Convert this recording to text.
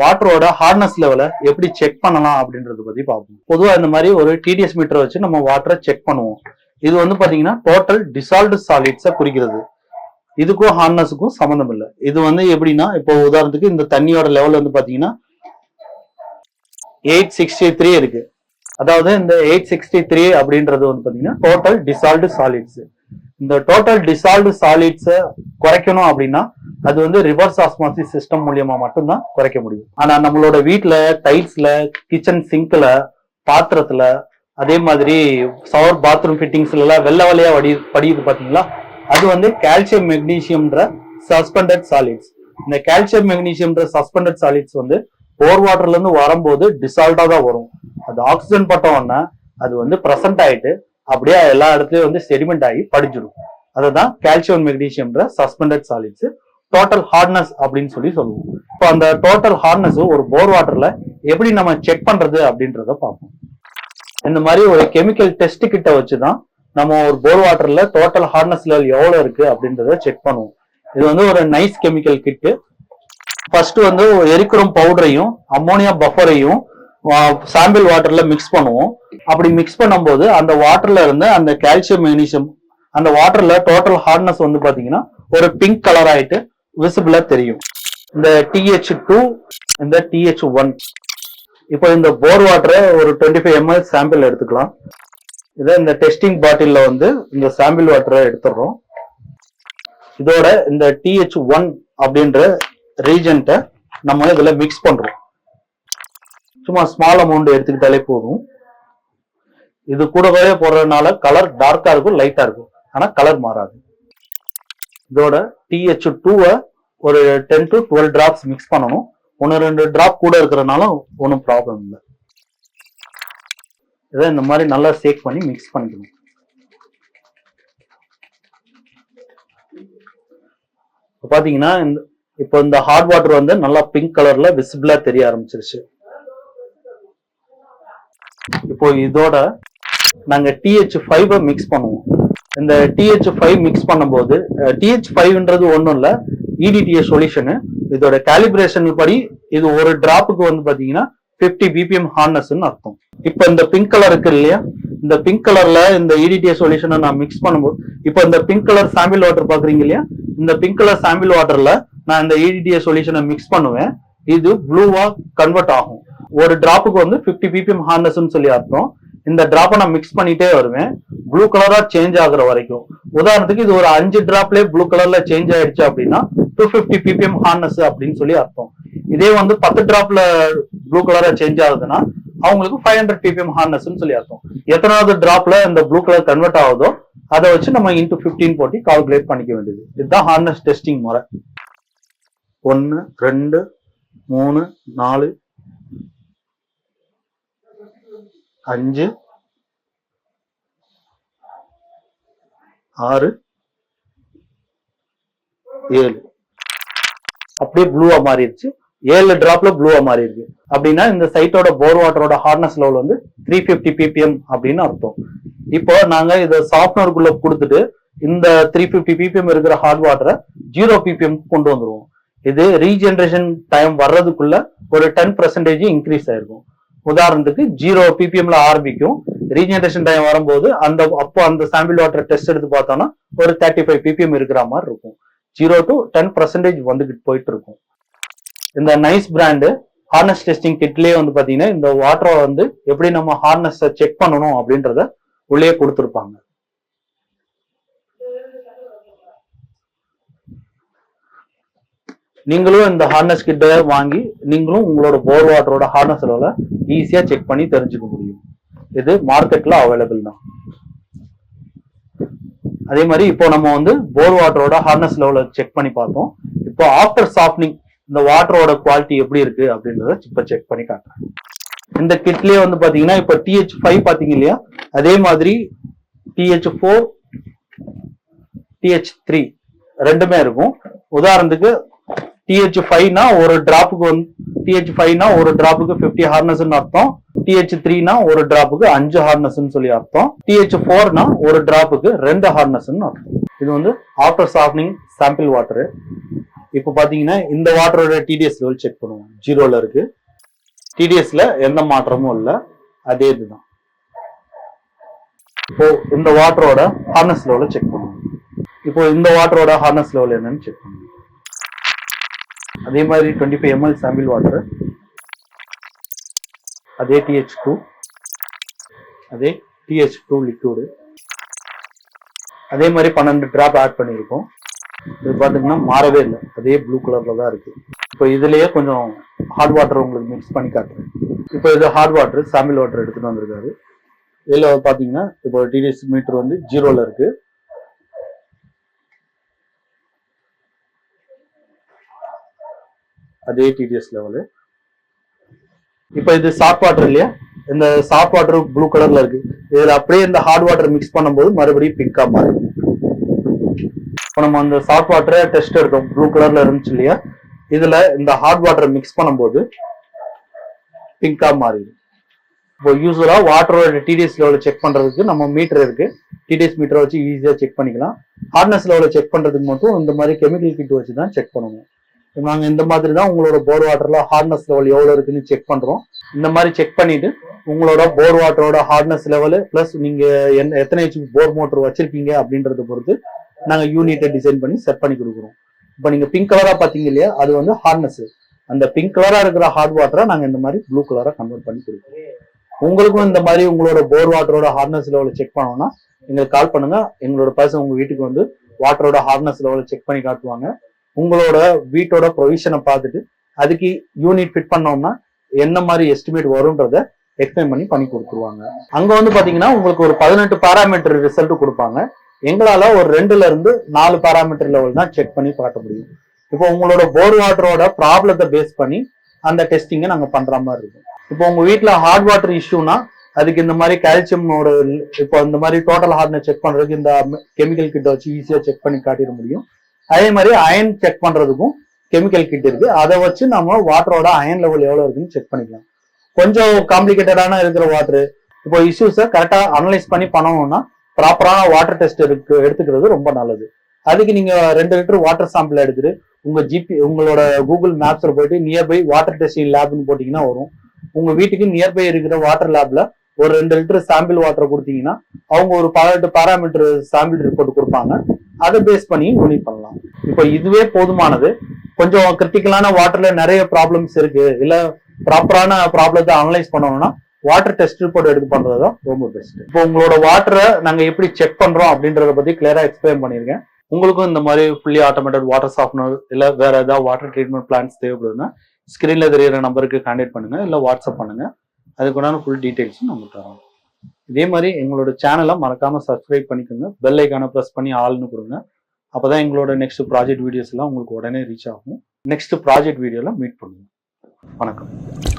வாட்டரோட ஹார்ட்னஸ் லெவலை எப்படி செக் பண்ணலாம் அப்படின்றத பத்தி பார்ப்போம். பொதுவாக இந்த மாதிரி ஒரு டிடிஎஸ் மீட்டர் வச்சு நம்ம வாட்டரை செக் பண்ணுவோம். இது வந்து பாத்தீங்கன்னா டோட்டல் டிசால்வ்டு சாலிட்ஸை குறிக்கிறது. இதுக்கும் ஹார்னஸுக்கும் சம்மந்தம் இல்லை இது வந்து எப்படின்னா இப்போ உதாரணத்துக்கு இந்த தண்ணியோட லெவல் வந்து பாத்தீங்கன்னா எயிட் சிக்ஸ்டி த்ரீ இருக்கு. அதாவது இந்த எயிட் சிக்ஸ்டி த்ரீ அப்படின்றது வந்து பாத்தீங்கன்னா டோட்டல் டிசால்வ்டு சாலிட்ஸ் இந்த டோட்டல் டிசால்வ்டு சாலிட்ஸை குறைக்கணும் அப்படின்னா அது வந்து ரிவர்ஸ் ஆஸ்மாசிஸ் சிஸ்டம் மூலியமா மட்டும்தான் குறைக்க முடியும். ஆனா நம்மளோட வீட்டுல டைல்ஸ்ல கிச்சன் சிங்க்ல பாத்திரத்துல அதே மாதிரி சவர் பாத்ரூம் ஃபிட்டிங்ஸ்ல எல்லாம் வெள்ளை வெள்ளையா வடி படியுது பாத்தீங்களா? அது வந்து கால்சியம் மெக்னீசியம்ன்ற சஸ்பெண்டட் சாலிட்ஸ் இந்த கால்சியம் மெக்னீசியம்ன்ற சஸ்பெண்டட் சாலிட்ஸ் வந்து போர் வாட்டர்ல இருந்து வரும்போது டிசால்வ்டா தான் வரும். அது ஆக்சிஜன் பட்டோம்னா அது வந்து பிரசன்ட் ஆயிட்டு அப்படியே எல்லா இடத்துலயும் வந்து செடிமெண்ட் ஆகி படிஞ்சிடும் அதுதான் கால்சியம் மெக்னீசியம்ன்ற சஸ்பெண்டட் சாலிட்ஸ் டோட்டல் ஹார்ட்னஸ் அப்படின்னு சொல்லி சொல்லுவோம். இப்போ அந்த டோட்டல் ஹார்ட்னஸ் ஒரு போர் வாட்டர்ல எப்படி நம்ம செக் பண்றது அப்படின்றத பார்ப்போம். இந்த மாதிரி ஒரு கெமிக்கல் டெஸ்ட் கிட்ட வச்சுதான் நம்ம ஒரு போர் வாட்டர்ல டோட்டல் ஹார்ட்னஸ் லெவல் எவ்வளவு இருக்கு அப்படின்றத செக் பண்ணுவோம். இது வந்து ஒரு நைஸ் கெமிக்கல் கிட்டு ஃபர்ஸ்ட் வந்து எரிக்குறம் பவுடரையும் அம்மோனியா பஃபரையும் சாம்பிள் வாட்டர்ல மிக்ஸ் பண்ணுவோம். அப்படி மிக்ஸ் பண்ணும்போது அந்த வாட்டர்ல இருந்து அந்த கால்சியம் மெக்னீசியம் அந்த வாட்டர்ல டோட்டல் ஹார்ட்னஸ் வந்து பாத்தீங்கன்னா ஒரு பிங்க் கலர் ஆயிட்டு விசிபிளா தெரியும். இந்த டிஹெச் டூ இந்த டிஹெச் ஒன் இப்போ இந்த போர் வாட்டரை ஒரு டுவெண்ட்டி ஃபைவ் எம்எல் சாம்பிள் எடுத்துக்கலாம். இதை இந்த டெஸ்டிங் பாட்டிலில் வந்து இந்த சாம்பிள் வாட்டரை எடுத்துடுறோம். இதோட இந்த டிஹெச் ஒன் அப்படின்ற ரீஜன்ட்டை நம்ம இதில் மிக்ஸ் பண்ணுறோம் சும்மா ஸ்மால் அமௌண்ட் எடுத்துக்கிட்டாலே போதும். இது கூடவே போடுறதுனால கலர் டார்க்காக இருக்கும் லைட்டாக இருக்கும். ஆனால் கலர் மாறாது. இதோட டிஹெச் டூவை ஒரு ten to twelve drops mix பண்ணணும். ஒன்று ரெண்டு டிராப் கூட இருக்கிறனால ஒன்றும் ப்ராப்ளம் இல்லை. இதை இந்த மாதிரி நல்லா சேக் பண்ணி மிக்ஸ் பண்ணிக்கணும். இப்போ பார்த்தீங்கன்னா இந்த இப்போ இந்த ஹாட் வாட்டர் வந்து நல்லா பிங்க் கலர்ல விசிபிளா தெரிய ஆரம்பிச்சிருச்சு. இப்போ இதோட நாங்க டிஹெச் ஃபைவை மிக்ஸ் பண்ணுவோம். இந்த டிஹெச் ஃபைவ் மிக்ஸ் பண்ணும்போது டிஹெச் ஃபைவ்ன்றது ஒன்றும் இல்லை இடிடிஎஸ் சொல்யூஷனு இதோட கேலிப்ரேஷன் படி இது ஒரு டிராப்புக்கு வந்து பார்த்தீங்கன்னா ஃபிஃப்டி பிபிஎம் ஹார்னஸ்ன்னு அர்த்தம். இப்போ இந்த பிங்க் கலர் இருக்கு இல்லையா? இந்த பிங்க் கலர்ல இந்த இடிடிஏ இடிடிஎஸ் சொல்யூஷனை நான் மிக்ஸ் பண்ணும்போது இப்போ இந்த பிங்க் கலர் சாம்பிள் வாட்டர் பாக்குறீங்க இல்லையா? இந்த பிங்க் கலர் சாம்பிள் வாட்டர்ல நான் இந்த இடிடிஏ இடிடிஎஸ் சொல்யூஷனை மிக்ஸ் பண்ணுவேன். இது ப்ளூவா கன்வெர்ட் ஆகும். ஒரு டிராப்புக்கு வந்து 50 பிபிஎம் ஹார்னஸ்ன்னு சொல்லி அர்த்தம். இந்த டிராப்பை நான் மிக்ஸ் பண்ணிட்டே வருவேன். ப்ளூ கலரா சேஞ்ச் ஆகுற வரைக்கும். உதாரணத்துக்கு இது ஒரு அஞ்சு டிராப்லேயே ப்ளூ கலர்ல சேஞ்ச் ஆயிடுச்சு அப்படின்னா டூ பிப்டி பிபிஎம் ஹார்னஸ் அப்படின்னு சொல்லி அர்த்தம். இதே வந்து பத்து டிராப்ல ப்ளூ கலரா சேஞ்ச் ஆகுதுன்னா அவங்களுக்கு ஃபைவ் ஹண்ட்ரட் பிபிஎம் ஹார்னஸ்ன்னு சொல்லி அர்த்தம். எத்தனாவது டிராப்ல இந்த ப்ளூ கலர் கன்வெர்ட் ஆகுதோ அதை வச்சு நம்ம இன்டூ ஃபிஃப்டீன் போட்டி கால்குலேட் பண்ணிக்க வேண்டியது. இதுதான் ஹார்னஸ் டெஸ்டிங் முறை. ஒன்னு ரெண்டு மூணு நாலு. அஞ்சு ஆறு ஏழு. அப்படியே ப்ளூவா மாறிடுச்சு. ஏழு டிராப்ல ப்ளூவா மாறி இருக்கு அப்படின்னா இந்த சைட்டோட போர் வாட்டரோட ஹார்ட்னஸ் லெவல் வந்து த்ரீ ஃபிஃப்டி பிபிஎம் அப்படின்னு அர்த்தம். இப்போ நாங்க இதை சாஃப்ட்வேருக்குள்ள கொடுத்துட்டு இந்த த்ரீ ஃபிஃப்டி பிபிஎம் இருக்கிற ஹார்ட் வாட்டரை ஜீரோ பிபிஎம் கொண்டு வந்துருவோம். இது ரீஜென்ரேஷன் டைம் வர்றதுக்குள்ள ஒரு டென் பர்சன்டேஜ் இன்க்ரீஸ் ஆயிருக்கும். உதாரணத்துக்கு ஜீரோ பிபிஎம்ல ஆரம்பிக்கும். ரீஜெனரேஷன் டைம் வரும்போது அந்த அப்போ அந்த சாம்பிள் வாட்டர் டெஸ்ட் எடுத்து பார்த்தோம்னா ஒரு தேர்ட்டி ஃபைவ் பிபிஎம் இருக்கிற மாதிரி இருக்கும். ஜீரோ டு டென் பர்சன்டேஜ் வந்துகிட்டு போயிட்டு இருக்கும். இந்த நைஸ் பிராண்டு ஹார்னஸ் டெஸ்டிங் கிட்லயே வந்து பாத்தீங்கன்னா இந்த வாட்டரை வந்து எப்படி நம்ம ஹார்னஸை செக் பண்ணணும் அப்படின்றத உள்ளே கொடுத்துருப்பாங்க. நீங்களும் இந்த ஹார்னஸ் கிட்ட வாங்கி நீங்களும் உங்களோட போர் வாட்டரோட ஹார்னஸ் லெவலை ஈஸியா செக் பண்ணி தெரிஞ்சுக்க முடியும். இது மார்க்கெட்ல அவைலபிள் தான். அதே மாதிரி இப்போ நம்ம வந்து போர் வாட்டரோட ஹார்னஸ் லெவலில் செக் பண்ணி பார்த்தோம். இப்போ ஆஃப்டர் சாஃப்ட்னிங் இந்த வாட்டரோட குவாலிட்டி எப்படி இருக்கு அப்படின்றத இப்ப செக் பண்ணி காட்டுறேன். இந்த கிட்லயே வந்து பாத்தீங்கன்னா இப்போ டிஹெச் ஃபைவ் பாத்தீங்க இல்லையா? அதே மாதிரி டிஹெச் ஃபோர் டிஹெச் த்ரீ ரெண்டுமே இருக்கும். உதாரணத்துக்கு டிஹெச் ஃபைவ்னா ஒரு டிராப்புக்கு வந்து டிஹெச் ஃபைவ்னா ஒரு டிராப்புக்கு ஃபிஃப்டி ஹார்னஸ்ன்னு அர்த்தம். டிஹெச் த்ரீனா ஒரு டிராப்புக்கு அஞ்சு ஹார்னஸ்ன்னு சொல்லி அர்த்தம். டிஹெச் ஃபோர்னா ஒரு டிராப்புக்கு ரெண்டு ஹார்னஸ்ன்னு அர்த்தம். இது வந்து ஆஃப்டர் சாஃப்னிங் சாம்பிள் வாட்டரு இப்போ பார்த்தீங்கன்னா இந்த வாட்டரோட டிடிஎஸ் லெவல் செக் பண்ணுவோம். ஜீரோவில் இருக்கு. டிடிஎஸ்ல எந்த மாற்றமும் இல்லை. அதே இதுதான். இப்போ இந்த வாட்டரோட ஹார்னஸ் லெவலை செக் பண்ணுவோம். இப்போ இந்த வாட்டரோட ஹார்னஸ் லெவல் என்னன்னு செக் பண்ணுவோம். அதே மாதிரி twenty five ML sample water அதே டிஹெச் டூ அதே டிஹெச் டூ லிக்விடு அதே மாதிரி பன்னெண்டு டிராப் ஆட் பண்ணியிருக்கோம். இது பார்த்தீங்கன்னா மாறவே இல்லை. அதே ப்ளூ கலரில் தான் இருக்குது இப்போ இதுலேயே கொஞ்சம் ஹாட் வாட்டர் உங்களுக்கு மிக்ஸ் பண்ணி காட்டுறேன். இப்போ இது ஹாட் வாட்டர் சாம்பிள் வாட்டர் எடுத்துகிட்டு வந்திருக்காரு. இதில் பார்த்தீங்கன்னா இப்போ டிடிஎஸ் மீட்டர் வந்து ஜீரோவில் இருக்குது அதே டிடிஎஸ் லெவலு இப்போ இது சாஃப்ட் வாட்டர் இல்லையா? இந்த சாஃப்ட் வாட்டர் ப்ளூ கலர்ல இருக்கு. இதுல அப்படியே இந்த ஹார்ட் வாட்டர் மிக்ஸ் பண்ணும்போது மறுபடியும் பிங்கா மாறும். இப்போ நம்ம அந்த சாஃப்ட் வாட்டரை டெஸ்ட் எடுத்தோம். ப்ளூ கலர்ல இருந்துச்சு இல்லையா? இதுல இந்த ஹார்ட் வாட்டரை மிக்ஸ் பண்ணும்போது பிங்கா மாறிடும். இப்போ யூஸ்வலா வாட்டரோட டிடிஎஸ் லெவலில் செக் பண்றதுக்கு நம்ம மீட்டர் இருக்கு. டிடிஎஸ் மீட்டரை வச்சு ஈஸியா செக் பண்ணிக்கலாம். ஹார்ட்னஸ் லெவலில் செக் பண்றதுக்கு மட்டும் இந்த மாதிரி கெமிக்கல் கிட் வச்சு தான் செக் பண்ணணும் நாங்க இந்த மாதிரி தான் உங்களோட போர் வாட்டர்ல ஹார்ட்னஸ் லெவல் எவ்வளவு இருக்குன்னு செக் பண்றோம். இந்த மாதிரி செக் பண்ணிட்டு உங்களோட போர் வாட்டரோட ஹார்ட்னஸ் லெவல் பிளஸ் நீங்க என்ன எத்தனை ஹெச் போர் மோட்டர் வச்சிருக்கீங்க அப்படின்றத பொறுத்து நாங்க யூனிட்டை டிசைன் பண்ணி செட் பண்ணி கொடுக்குறோம். இப்போ நீங்க பிங்க் கலரா பாத்தீங்க இல்லையா அது வந்து ஹார்ட்னஸ் அந்த பிங்க் கலரா இருக்கிற ஹார்ட் வாட்டரை நாங்க இந்த மாதிரி ப்ளூ கலரா கன்வெர்ட் பண்ணி கொடுக்குறோம். உங்களுக்கும் இந்த மாதிரி உங்களோட போர் வாட்டரோட ஹார்ட்னஸ் லெவல் செக் பண்ணோம்னா எங்களுக்கு கால் பண்ணுங்க. எங்களோட பர்சன் உங்க வீட்டுக்கு வந்து வாட்டரோட ஹார்ட்னஸ் லெவலை செக் பண்ணி காட்டுவாங்க. உங்களோட வீட்டோட ப்ரொவிஷனை பார்த்துட்டு அதுக்கு யூனிட் ஃபிட் பண்ணோம்னா என்ன மாதிரி எஸ்டிமேட் வரும்ன்றத எக்ஸ்பிளைன் பண்ணி பண்ணி கொடுத்துருவாங்க. அங்க வந்து பாத்தீங்கன்னா உங்களுக்கு ஒரு பதினெட்டு பாராமீட்டர் ரிசல்ட் கொடுப்பாங்க. எங்களால ஒரு ரெண்டுல இருந்து நாலு பாராமீட்டர் லெவல் தான் செக் பண்ணி காட்ட முடியும். இப்போ உங்களோட போர் வாட்டரோட ப்ராப்ளத்தை பேஸ் பண்ணி அந்த டெஸ்டிங்கை நாங்க பண்ற மாதிரி இருக்கும். இப்போ உங்க வீட்டில் ஹார்ட் வாட்டர் இஷ்யூனா அதுக்கு இந்த மாதிரி கால்சியமோட இப்போ இந்த மாதிரி டோட்டல் ஹார்ட்னஸ் செக் பண்றதுக்கு இந்த கெமிக்கல் கிட்ட வச்சு ஈஸியா செக் பண்ணி காட்டிட முடியும். அதே மாதிரி அயன் செக் பண்றதுக்கும் கெமிக்கல் கிட் இருக்கு. அதை வச்சு நம்ம வாட்டரோட அயன் லெவல் எவ்வளவு இருக்குன்னு செக் பண்ணிக்கலாம். கொஞ்சம் காம்ப்ளிகேட்டடான இருக்கிற வாட்டர் இப்போ இஷ்யூஸை கரெக்டா அனலைஸ் பண்ணி பண்ணணும்னா ப்ராப்பரான வாட்டர் டெஸ்ட் எடுக்க எடுத்துக்கிறது ரொம்ப நல்லது. அதுக்கு நீங்க ரெண்டு லிட்டர் வாட்டர் சாம்பிள் எடுத்துட்டு உங்க ஜிபி உங்களோட கூகுள் மேப்ஸ்ல போயிட்டு நியர்பை வாட்டர் டெஸ்டிங் லேப்னு போட்டீங்கன்னா வரும். உங்க வீட்டுக்கு நியர்பை இருக்கிற வாட்டர் லேப்ல ஒரு ரெண்டு லிட்டர் சாம்பிள் வாட்டர் கொடுத்தீங்கன்னா அவங்க ஒரு பதினெட்டு பாராமீட்டர் சாம்பிள் ரிப்போர்ட் கொடுப்பாங்க. அதை பேஸ் பண்ணி யூனிட் பண்ணலாம். இப்போ இதுவே போதுமானது. கொஞ்சம் கிரிட்டிக்கலான வாட்டர்ல நிறைய ப்ராப்ளம்ஸ் இருக்கு. இல்ல ப்ராப்பரான ப்ராப்ளத்தை அனலைஸ் பண்ணணும்னா வாட்டர் டெஸ்ட் ரிப்போர்ட் எடுத்து பண்றது தான் ரொம்ப பெஸ்ட் இப்போ உங்களோட வாட்டரை நாங்க எப்படி செக் பண்றோம் அப்படின்றத பத்தி கிளியரா எக்ஸ்பிளைன் பண்ணிருக்கேன் உங்களுக்கும் இந்த மாதிரி ஃபுல்லி ஆட்டோமேட்டட் வாட்டர் சாஃப்ட்னர் இல்ல வேற ஏதாவது வாட்டர் ட்ரீட்மெண்ட் பிளான்ஸ் தேவைப்படுதுன்னா ஸ்கிரீன்ல தெரியுற நம்பருக்கு கான்டாக்ட் பண்ணுங்க. இல்ல வாட்ஸ்அப் பண்ணுங்க. அதுக்குண்டான ஃபுல் டீடைல்ஸும் நம்ம தரோம். இதே மாதிரி எங்களோட சேனலை மறக்காமல் சப்ஸ்கிரைப் பண்ணிக்கோங்க. பெல் ஐக்கான ப்ரெஸ் பண்ணி ஆள்னு கொடுங்க. அப்போ தான் எங்களோட நெக்ஸ்ட் ப்ராஜெக்ட் வீடியோஸ்லாம் உங்களுக்கு உடனே ரீச் ஆகும். நெக்ஸ்ட் ப்ராஜெக்ட் வீடியோவில் மீட் பண்ணுங்க வணக்கம்.